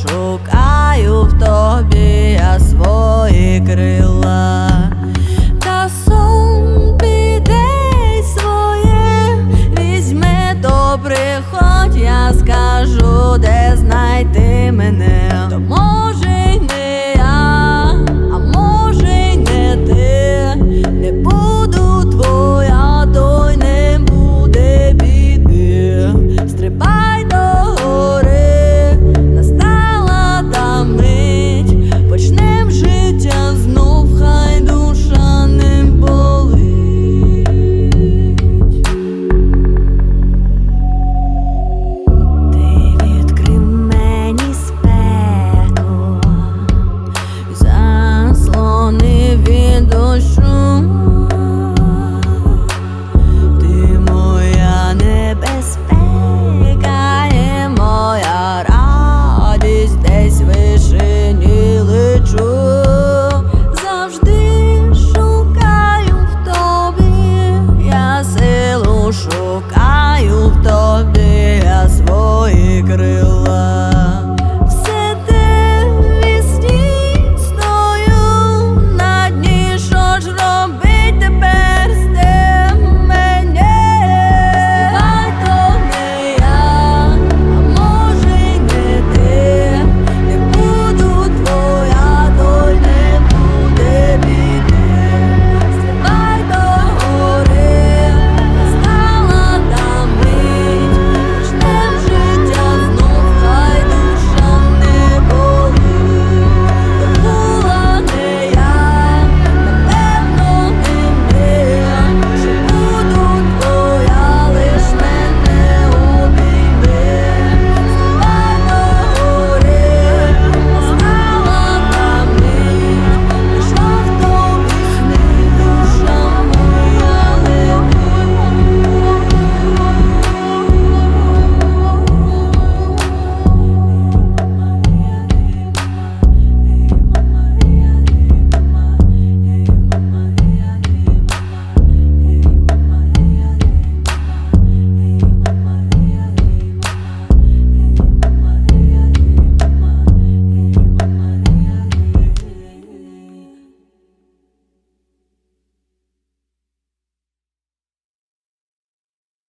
шукаю в тобі я свої крила. Та сон своє, візьме добре, хоч я скажу, де знайти мене.